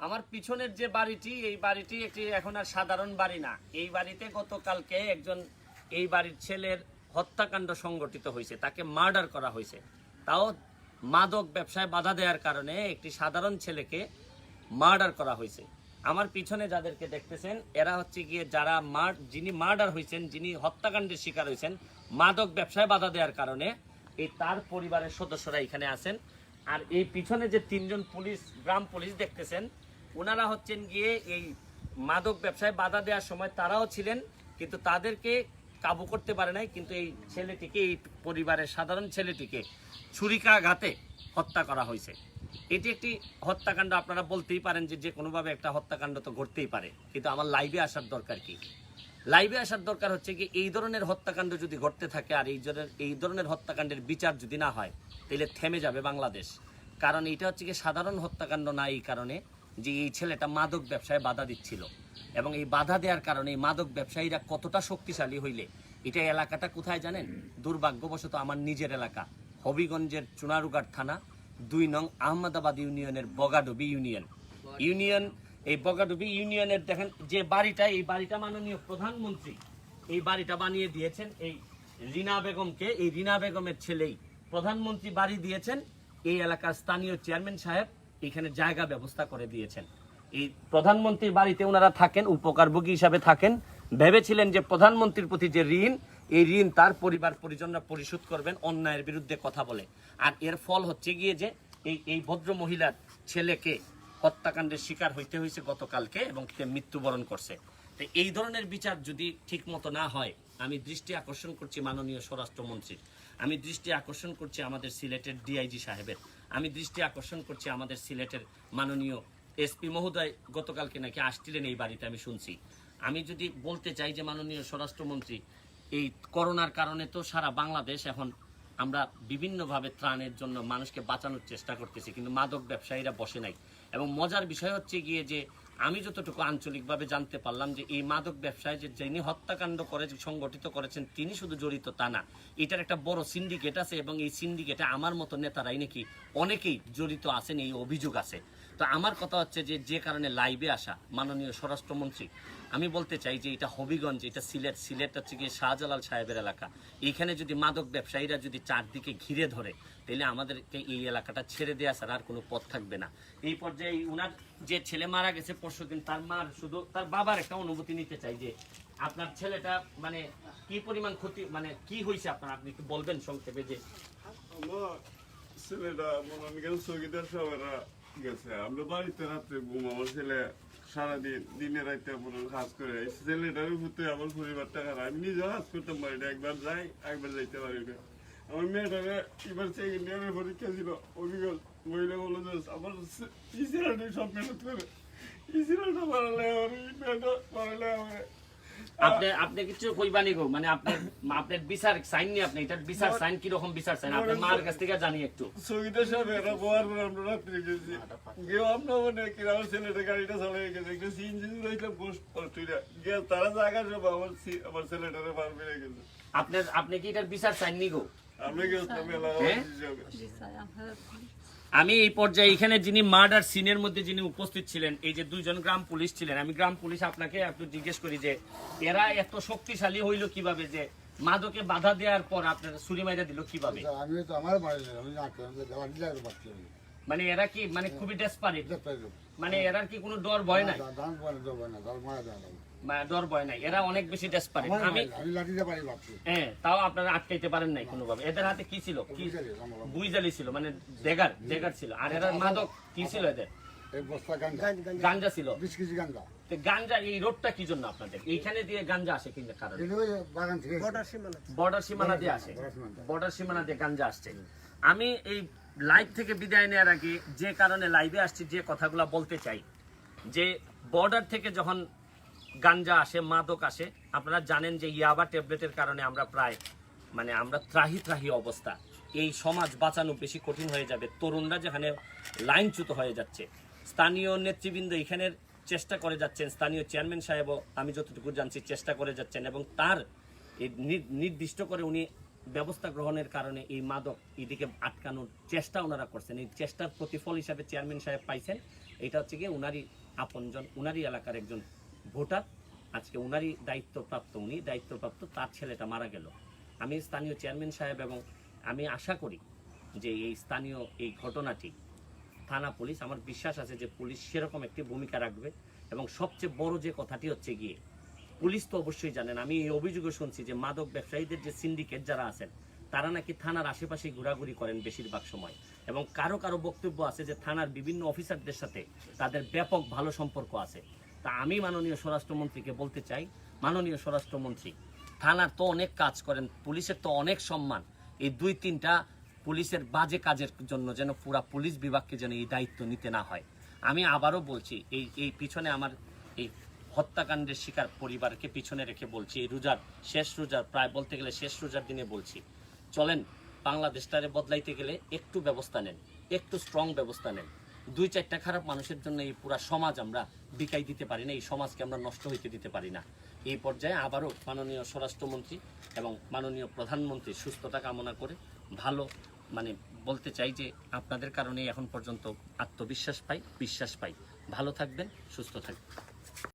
আমার পিছনের যে বাড়িটি, এই বাড়িটি একটি এখন আর সাধারণ বাড়ি না। এই বাড়িতে গতকালকে একজন এই বাড়ির ছেলের হত্যাকাণ্ড সংগঠিত হয়েছে, তাকে মার্ডার করা হয়েছে। তাও মাদক ব্যবসায় বাধা দেওয়ার কারণে একটি সাধারণ ছেলেকে মার্ডার করা হয়েছে। আমার পিছনে যাদেরকে দেখতেছেন, এরা হচ্ছে গিয়ে যারা মার, যিনি মার্ডার হয়েছেন, যিনি হত্যাকাণ্ডের শিকার হয়েছেন, মাদক ব্যবসায় বাধা দেওয়ার কারণে এই তার পরিবারের সদস্যরা এখানে আছেন। আর এই পিছনে যে তিনজন পুলিশ, গ্রাম পুলিশ দেখতেছেন ওনারা হচ্ছেন গিয়ে এই মাদক ব্যবসায় বাধা দেওয়ার সময় তারাও ছিলেন, কিন্তু তাদেরকে কাবু করতে পারে নাই, কিন্তু এই ছেলেটিকে, এই পরিবারের সাধারণ ছেলেটিকে ছুরিকাঘাতে হত্যা করা হয়েছে। এটি একটি হত্যাকাণ্ড, আপনারা বলতেই পারেন যে যে কোনোভাবে একটা হত্যাকাণ্ড তো ঘটতেই পারে, কিন্তু আমার লাইভে আসার দরকার কি? লাইভে আসার দরকার হচ্ছে কি, এই ধরনের হত্যাকাণ্ড যদি ঘটতে থাকে আর এই ধরনের এই ধরনের হত্যাকাণ্ডের বিচার যদি না হয়, তাহলে থেমে যাবে বাংলাদেশ। কারণ এটা হচ্ছে কি সাধারণ হত্যাকাণ্ড না এই কারণে। যে এই ছেলেটা মাদক ব্যবসায় বাধা দিচ্ছিল। এবং এই বাধা দেওয়ার কারণে এই মাদক ব্যবসায়ীরা কতটা শক্তিশালী হইলে, এটা এলাকাটা কোথায় জানেন? দুর্ভাগ্যবশত আমার নিজের এলাকা, হবিগঞ্জের চুনারুঘাট থানা, দুই নং আহমদাবাদ ইউনিয়নের বগাডবি ইউনিয়ন। ইউনিয়ন, এই বগাডবি ইউনিয়নের দেখেন, যে বাড়িটা, এই বাড়িটা মাননীয় প্রধানমন্ত্রী এই বাড়িটা বানিয়ে দিয়েছেন। এই রিনা বেগমকে, এই রিনা বেগমের ছেলেই প্রধানমন্ত্রী বাড়ি দিয়েছেন। এই এলাকার স্থানীয় চেয়ারম্যান সাহেব এখানে জায়গা ব্যবস্থা করে দিয়েছেন। এই প্রধানমন্ত্রীর বাড়িতে ওনারা থাকেন, উপকারভোগী হিসাবে থাকেন। ভেবেছিলেন যে প্রধানমন্ত্রীর প্রতি যে ঋণ, এই ঋণ তার পরিবার পরিজনরা পরিশোধ করবেন, অন্যায়ের বিরুদ্ধে কথা বলে। আর এর ফল হচ্ছে গিয়ে যে এই এই ভদ্র মহিলার ছেলেকে হত্যাকাণ্ডের শিকার হইতে হয়েছে গতকালকে এবং সে মৃত্যুবরণ করছে। তো এই ধরনের বিচার যদি ঠিক মতো না হয়, আমি দৃষ্টি আকর্ষণ করছি মাননীয় স্বরাষ্ট্রমন্ত্রীর। আমি দৃষ্টি আকর্ষণ করছি আমাদের সিলেটের ডিআইজি সাহেবের। আমি দৃষ্টি আকর্ষণ করছি আমাদের সিলেটের মাননীয় এসপি মহোদয় গতকালকে নাকি আসছিলেন এই বাড়িতে, আমি শুনছি। আমি যদি বলতে চাই যে মাননীয় স্বরাষ্ট্রমন্ত্রী, এই করোনার কারণে তো সারা বাংলাদেশ এখন আমরা বিভিন্নভাবে ত্রাণের জন্য মানুষকে বাঁচানোর চেষ্টা করতেছি, কিন্তু মাদক ব্যবসায়ীরা বসে নাই। এবং মজার বিষয় হচ্ছে গিয়ে যে আমি যতটুকু আঞ্চলিকভাবে জানতে পারলাম যে এই মাদক ব্যবসায় যে যিনি হত্যাকাণ্ড করে সংগঠিত করেছেন, তিনি শুধু জড়িত তা না। এটার একটা বড় সিন্ডিকেট আছে এবং এই সিন্ডিকেটে আমার মতো নেতারাই নাকি অনেকেই জড়িত আছেন, এই অভিযোগ আছে। তো আমার কথা হচ্ছে যে যে কারণে লাইভে আসা মাননীয় স্বরাষ্ট্রমন্ত্রী, আমি বলতে চাই যে, এটা হবিগঞ্জ, এটা সিলেট সিলেট হচ্ছে গিয়ে শাহজালাল সাহেবের এলাকা। এইখানে যদি মাদক ব্যবসায়ীরা যদি চারদিকে ঘিরে ধরে, তাহলে আমাদেরকে এই এলাকাটা ছেড়ে দেওয়া ছাড়া আর কোনো পথ থাকবে না। এই পর্যায়ে উনার যে ছেলে মারা গেছে পরশুদিন তার মার শুধু, তার বাবার একটা অনুভূতি নিতে চাই যে, আপনার ছেলেটা মানে কি পরিমাণ ক্ষতি মানে কি হয়েছে আপনার? আপনি একটু বলবেন সংক্ষেপে যে ছেলেটা মনে গেল গেছে। আমরা বাড়িতে রাত্রে ঘুম আমার ছেলে সারাদিন, দিনে রাইতে মনে কাজ করে। ছেলেটার উপরে আমার পরিবার টাকা আমি নিজে কাজ করতাম পারি একবার যাই, একবার যাইতে পারি না। আমার মেয়েটাকে এবার সেকেন্ড ইয়ারের পরীক্ষা ছিল অভিজ্ঞ মহিলা বলল যে, আমার ইসিরাটি সব মেহনত করে। ইসিরাটা বাড়ালে আমার মেয়েটা বাড়ালে আমার আপনি আপনি কিছু কইবানি গো মানে আপনার আপনার বিচার সাইন নি আপনি? এটার বিচার সাইন কি রকম বিচার সাইন? আপনার মার কাছ থেকে জানি একটু। সঙ্গীতের সাথে এরা বোয়ার পর আমরা রাত্রে গেছি। গিয়ে আমরা মানে কি আমার ছেলেটা গাড়িটা চালিয়ে গেছে। একটা সিএনজি রইলাম পোস্ট অস্ট্রেলিয়া গিয়ে তারা জায়গা সব আমার আমার ছেলেটারে পার পেরে গেছে। আপনার আপনি কি এটার বিচার চাইন নি গো গেছিলাম? হিসাবে। আমি এই পর্যায়ে এখানে যিনি মার্ডার সিনের মধ্যে যিনি উপস্থিত ছিলেন এই যে দুইজন গ্রাম পুলিশ ছিলেন আমি গ্রাম পুলিশ আপনাকে একটু জিজ্ঞেস করি যে এরা এত শক্তিশালী হইল কীভাবে যে মাদকে বাধা দেওয়ার পর আপনার ছুরি মাইরা দিল কীভাবে? আমি তো আমার আমি। মানে এরা কি মানে খুবই ডেসপারেট মানে এরা কি কোনো ডর ভয় নাই? দা- দান পানি দেবো না, দান মারা দেওয়া লাগবে। বা ডর ভয় নাই। এরা অনেক বেশি ডেসপারেট আমি বাড়ি, আমি লাঠিতে পারি ভাবছি। হ্যাঁ তাও আপনারা আটকাইতে পারেন নাই কোনোভাবে। এদের হাতে কি ছিল? কি বুঝলি, আমার বাবা। বুইজালি ছিল মানে দেগার দেগার ছিল। আর এরা মাদক কি ছিল এদের? এই গাঞ্জা, গাঞ্জা ছিল। গাঞ্জা। এই রোডটা কি জন্য আপনাদের? এইখানে দিয়ে গাঞ্জা আসে কিন্তু কারণ বর্ডার সীমানা দিয়ে আসে। বর্ডার সীমানা। বর্ডার সীমানা দিয়ে গাঞ্জা আসছে। আমি এই লাইভ থেকে বিদায় নেওয়ার আগে যে কারণে লাইভে আসছি যে কথাগুলো বলতে চাই যে বর্ডার থেকে যখন গাঞ্জা আসে, মাদক আসে, আপনারা জানেন যে ইয়াবা ট্যাবলেটের কারণে আমরা প্রায় মানে আমরা ত্রাহি ত্রাহি অবস্থা। এই সমাজ বাঁচানো বেশি কঠিন হয়ে যাবে। তরুণরা যেখানে লাইনচ্যুত হয়ে যাচ্ছে, স্থানীয় নেতৃবৃন্দ এখানের চেষ্টা করে যাচ্ছেন, স্থানীয় চেয়ারম্যান সাহেবও আমি যতটুকু জানছি চেষ্টা করে যাচ্ছেন এবং তার নির্দিষ্ট করে উনি ব্যবস্থা গ্রহণের কারণে এই মাদক এদিকে আটকানোর চেষ্টা ওনারা করছেন। এই চেষ্টার প্রতিফল হিসাবে চেয়ারম্যান সাহেব পাইছেন। এটা হচ্ছে গিয়ে উনারই আপনজন, উনারই এলাকার একজন ভোটার, আজকে উনারই দায়িত্বপ্রাপ্ত, উনি দায়িত্বপ্রাপ্ত, তার ছেলেটা মারা গেল। আমি স্থানীয় চেয়ারম্যান সাহেব এবং আমি আশা করি যে এই স্থানীয় এই ঘটনাটি থানা পুলিশ, আমার বিশ্বাস আছে যে পুলিশ সেরকম একটি ভূমিকা রাখবে এবং সবচেয়ে বড় যে কথাটি হচ্ছে গিয়ে, পুলিশ তো অবশ্যই জানেন, আমি এই অভিযোগও শুনছি যে মাদক ব্যবসায়ীদের যে সিন্ডিকেট যারা আছেন, তারা নাকি থানার আশেপাশে ঘোরাঘুরি করেন বেশিরভাগ সময় এবং কারও কারও বক্তব্য আছে যে থানার বিভিন্ন অফিসারদের সাথে তাদের ব্যাপক ভালো সম্পর্ক আছে। তা আমি মাননীয় স্বরাষ্ট্রমন্ত্রীকে বলতে চাই, মাননীয় স্বরাষ্ট্রমন্ত্রী, থানার তো অনেক কাজ করেন, পুলিশের তো অনেক সম্মান। এই দুই তিনটা পুলিশের বাজে কাজের জন্য যেন পুরা পুলিশ বিভাগকে যেন এই দায়িত্ব নিতে না হয়। আমি আবারও বলছি, এই এই পিছনে আমার এই হত্যাকাণ্ডের শিকার পরিবারকে পিছনে রেখে বলছি, এই রোজার শেষ রোজার, প্রায় বলতে গেলে শেষ রোজার দিনে বলছি, চলেন বাংলাদেশটারে বদলাইতে গেলে একটু ব্যবস্থা নেন, একটু স্ট্রং ব্যবস্থা নেন। দুই চারটা খারাপ মানুষের জন্য এই পুরা সমাজ আমরা বিকাই দিতে পারি না, এই সমাজকে আমরা নষ্ট হইতে দিতে পারি না। এই পর্যায়ে আবারও মাননীয় স্বরাষ্ট্রমন্ত্রী এবং মাননীয় প্রধানমন্ত্রী সুস্থতা কামনা করে ভালো মানে বলতে চাই যে আপনাদের কারণে এখন পর্যন্ত আত্মবিশ্বাস পাই, বিশ্বাস পাই। ভালো থাকবেন, সুস্থ থাকবেন।